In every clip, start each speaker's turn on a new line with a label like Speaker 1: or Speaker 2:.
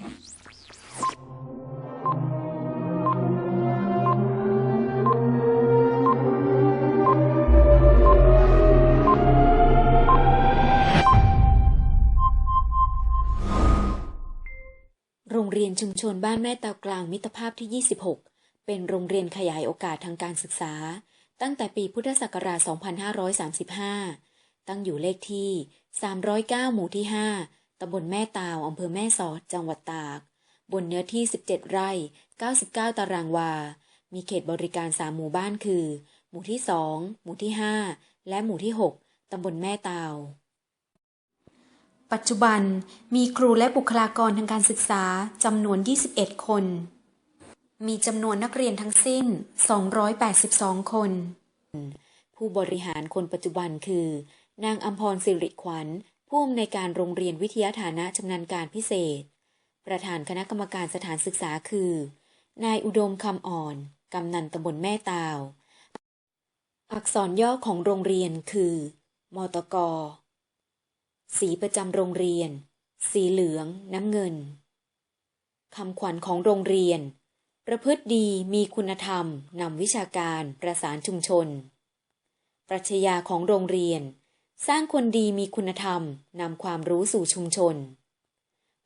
Speaker 1: โรงเรียนชุมชนบ้านแม่ตากลางมิตรภาพที่ 26 เป็นโรงเรียนขยายโอกาสทางการศึกษา ตั้งแต่ปีพุทธศักราช 2535 ตั้งอยู่เลขที่ 309 หมู่ที่ 5 ตำบลแม่ตาวอำเภอแม่สอด จังหวัดตาก บนเนื้อที่ 17 ไร่ 99 ตารางวา มีเขตบริการ3หมู่บ้านคือ หมู่ที่ 2 หมู่ที่ 5 และหมู่ที่ 6 ตำบลแม่ตาว ปัจจุบันมีครูและบุคลากรทางการศึกษาจำนวน 21 คน มีจำนวนนักเรียนทั้งสิ้น 282 คน ผู้บริหารคนปัจจุบันคือนางอัมพรสิริขวัญ ผู้อำนวยการโรงเรียนวิทยาฐานะชำนาญการพิเศษ ประธานคณะกรรมการสถานศึกษาคือ นายอุดมคำอ่อน กำนันตำบลแม่ตาว อักษรย่อของโรงเรียนคือ มตก สีประจำโรงเรียน สีเหลือง น้ำเงินคำขวัญของโรงเรียน ประพฤติดีมีคุณธรรมนำวิชาการประสานชุมชน ปรัชญาของโรงเรียน สร้างคนดีมีคุณธรรมนำความรู้สู่ชุมชน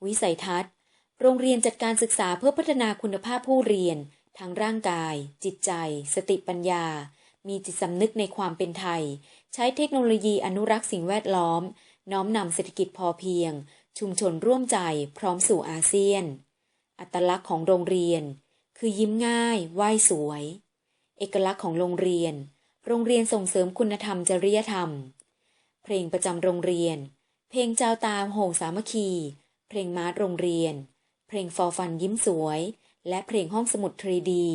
Speaker 1: วิสัยทัศน์ โรงเรียนจัดการศึกษาเพื่อพัฒนาคุณภาพผู้เรียน ทั้งร่างกาย จิตใจ สติปัญญา มีจิตสำนึกในความเป็นไทย ใช้เทคโนโลยีอนุรักษ์สิ่งแวดล้อม น้อมนำเศรษฐกิจพอเพียง ชุมชนร่วมใจพร้อมสู่อาเซียน อัตลักษณ์ของโรงเรียน คือยิ้มง่ายไหว้สวย เอกลักษณ์ของโรงเรียน โรงเรียนส่งเสริมคุณธรรมจริยธรรม เพลงประจำโรงเรียน เพลงเจ้าตามโหงสามัคคี เพลงมาร์ทโรงเรียน เพลงฟอร์ฟันยิ้มสวย และเพลงห้องสมุดทรีดี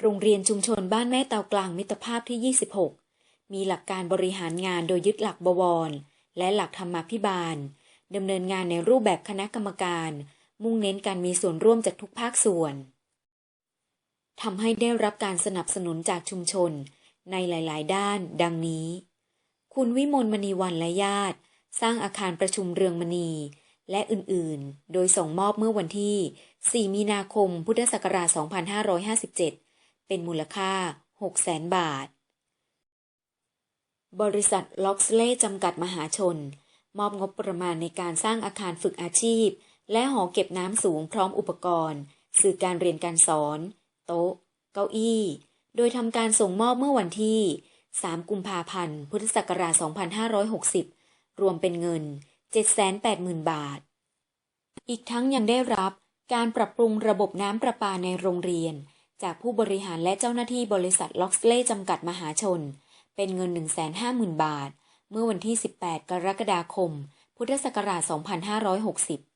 Speaker 1: โรงเรียนชุมชนบ้านแม่เตากลางมิตรภาพที่ 26 มีหลักการบริหารงานโดยยึดหลักบวร และหลักธรรมาภิบาลดำเนินงานในรูปแบบคณะกรรมการ มุ่งเน้นการมีส่วนร่วมจากทุกภาคส่วนทำให้ได้รับการสนับสนุนจากชุมชนในหลาย ๆ ด้านดังนี้ คุณวิมลมณีวันและญาติ สร้างอาคารประชุมเรืองมณี และอื่นๆ โดยส่งมอบเมื่อวันที่ 4 มีนาคม พุทธศักราช 2557 เป็นมูลค่า 600,000 บาท บริษัทล็อกสเล่จำกัดมหาชน มอบงบประมาณในการสร้างอาคารฝึกอาชีพ และหอเก็บน้ำสูงพร้อมอุปกรณ์ สื่อการเรียนการสอน โต๊ะ เก้าอี้ โดยทำการส่งมอบเมื่อวันที่ 3 กุมภาพันธ์ พุทธศักราช 2560 รวมเป็นเงิน 780,000 บาท อีกทั้งยังได้รับการปรับปรุงระบบน้ำประปาในโรงเรียน จากผู้บริหารและเจ้าหน้าที่บริษัทล็อกสเล่จำกัดมหาชน เป็นเงิน 150,000 บาท เมื่อวันที่ 18 กรกฎาคม พุทธศักราช 2560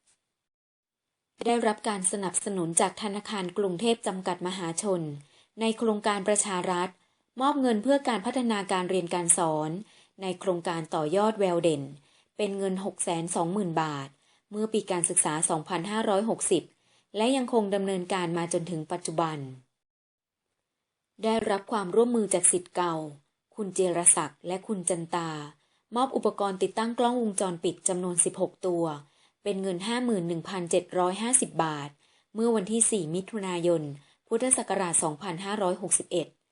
Speaker 1: ได้รับการสนับสนุนจากธนาคารกรุงเทพจำกัดมหาชน ในโครงการประชารัฐ มอบเงินเพื่อการพัฒนาการเรียนการสอน ในโครงการต่อยอดแววเด่น เป็นเงิน 620,000 บาท เมื่อปีการศึกษา 2560 และยังคงดำเนินการมาจนถึงปัจจุบัน ได้รับความร่วมมือจากสิทธิ์เก่า คุณเจรศักดิ์และคุณจันตา มอบอุปกรณ์ติดตั้งกล้องวงจรปิดจำนวน 16 ตัว เป็นเงิน 51,750 บาท เมื่อวันที่ 4 มิถุนายน พุทธศักราช 2561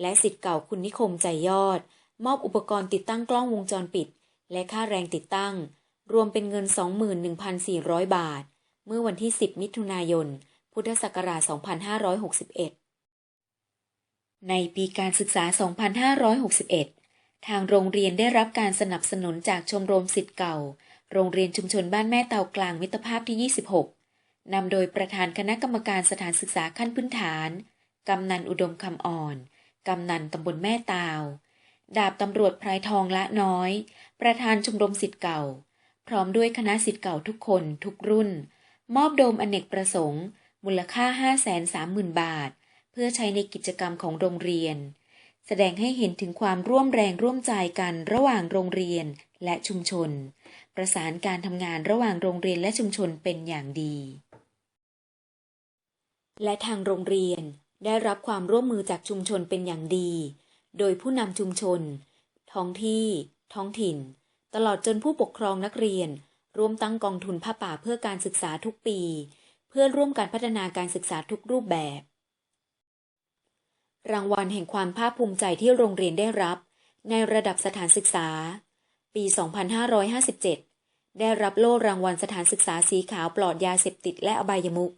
Speaker 1: และสิทธิ์เก่าคุณนิคมใจยอด มอบอุปกรณ์ติดตั้งกล้องวงจรปิด และค่าแรงติดตั้ง รวมเป็นเงิน 21,400 บาท เมื่อวันที่ 10 มิถุนายน พุทธศักราช 2561 ในปีการศึกษา 2561 ทางโรงเรียนได้รับการสนับสนุนจากชมรมสิทธิ์เก่า โรงเรียนชุมชนบ้านแม่เตากลางมิตรภาพที่ 26 นำโดยประธานคณะกรรมการสถานศึกษาขั้นพื้นฐานกำนันอุดมคำอ่อน กำนันตำบลแม่ตาว ดาบตำรวจพลายทองละน้อย ประธานชมรมสิทธิ์เก่า พร้อมด้วยคณะสิทธิ์เก่าทุกคนทุกรุ่น มอบโดมอเนกประสงค์ มูลค่า 530,000 บาท เพื่อใช้ในกิจกรรมของโรงเรียน แสดงให้เห็นถึงความร่วมแรงร่วมใจกันระหว่างโรงเรียนและชุมชน ประสานการทำงานระหว่างโรงเรียนและชุมชนเป็นอย่างดี และทางโรงเรียน ได้รับความร่วมมือจากชุมชนเป็นอย่างดี โดยผู้นำชุมชน ท้องที่ ท้องถิ่น ตลอดจนผู้ปกครองนักเรียน ร่วมตั้งกองทุนผ้าป่าเพื่อการศึกษาทุกปี เพื่อร่วมการพัฒนาการศึกษาทุกรูปแบบ รางวัลแห่งความภาคภูมิใจที่โรงเรียนได้รับ ในระดับสถานศึกษา ปี 2557 ได้รับโล่รางวัลสถานศึกษาสีขาวปลอดยาเสพติดและอบายมุข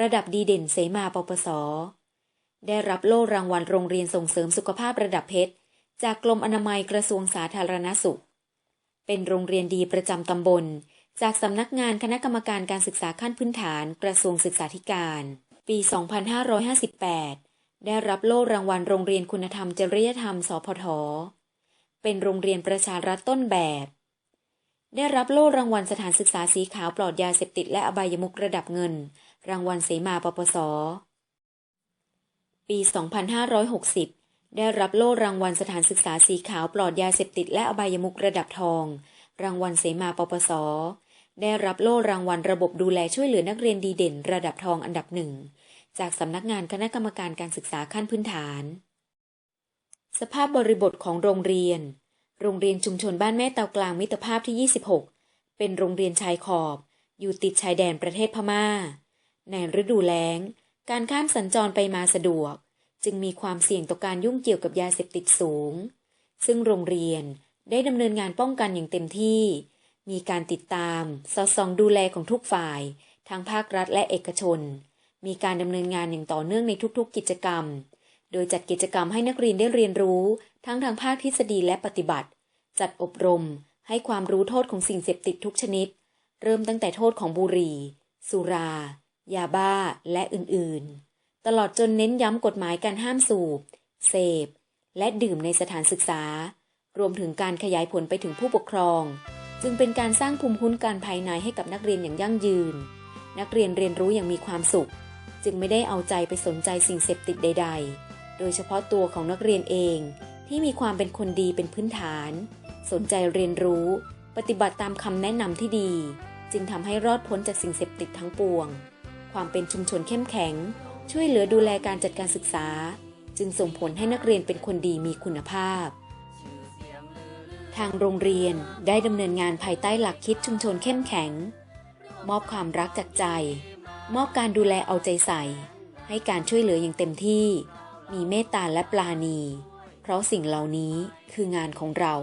Speaker 1: ระดับดีเด่นเสมาปปส ได้รับโล่รางวัลโรงเรียนส่งเสริมสุขภาพระดับเพชร จากกรมอนามัยกระทรวงสาธารณสุข เป็นโรงเรียนดีประจำตำบล จากสำนักงานคณะกรรมการการศึกษาขั้นพื้นฐานกระทรวงศึกษาธิการ ปี 2558 ได้รับโล่รางวัลโรงเรียนคุณธรรมจริยธรรม สพท เป็นโรงเรียนประชารัฐต้นแบบ ได้รับโล่รางวัลสถานศึกษาสีขาวปลอดยาเสพติดและอบายมุขระดับเงิน รางวัลเสมาปปส ปี 2560 ได้รับโล่รางวัลสถานศึกษาสีขาวปลอดยาเสพติดและอบายมุขระดับทอง รางวัลเสมาปปส ได้รับโล่รางวัลระบบดูแลช่วยเหลือนักเรียนดีเด่น ระดับทองอันดับหนึ่ง จากสำนักงานคณะกรรมการการศึกษาขั้นพื้นฐาน สภาพบริบทของโรงเรียน โรงเรียนชุมชนบ้านแม่เตากลางมิตรภาพที่ 26 เป็นโรงเรียนชายขอบ อยู่ติดชายแดนประเทศพม่า ในฤดูแล้ง การข้ามสัญจรไปมาสะดวก จึงมีความเสี่ยงต่อการยุ่งเกี่ยวกับยาเสพติดสูง ซึ่งโรงเรียนได้ดำเนินงานป้องกันอย่างเต็มที่ มีการติดตาม สอดส่องดูแลของทุกฝ่าย ทั้งภาครัฐและเอกชน มีการดำเนินงานอย่างต่อเนื่องในทุกๆ กิจกรรม โดยจัดกิจกรรมให้นักเรียนได้เรียนรู้ ทั้งทางภาคทฤษฎีและปฏิบัติ จัดอบรม ให้ความรู้โทษของสิ่งเสพติดทุกชนิด เริ่มตั้งแต่โทษของบุหรี่ สุรา ยาบ้าและอื่นๆ ตลอดจนเน้นย้ำกฎหมายการห้ามสูบ เสพ และดื่มในสถานศึกษา รวมถึงการขยายผลไปถึงผู้ปกครอง จึงเป็นการสร้างภูมิคุ้มกันภายในให้กับนักเรียนอย่างยั่งยืน นักเรียนเรียนรู้อย่างมีความสุข จึงไม่ได้เอาใจไปสนใจสิ่งเสพติดใด ๆ โดยเฉพาะตัวของนักเรียนเองที่มีความเป็นคนดีเป็นพื้นฐาน สนใจเรียนรู้ ปฏิบัติตามคำแนะนำที่ดี จึงทำให้รอดพ้นจากสิ่งเสพติดทั้งปวง ความเป็นชุมชนเข้มแข็ง ช่วยเหลือดูแลการจัดการศึกษา จึงส่งผลให้นักเรียนเป็นคนดีมีคุณภาพ ทางโรงเรียนได้ดำเนินงานภายใต้หลักคิดชุมชนเข้มแข็ง มอบความรักจากใจ มอบการดูแลเอาใจใส่ ให้การช่วยเหลืออย่างเต็มที่ มีเมตตาและปลาณี เพราะสิ่งเหล่านี้คืองานของเรา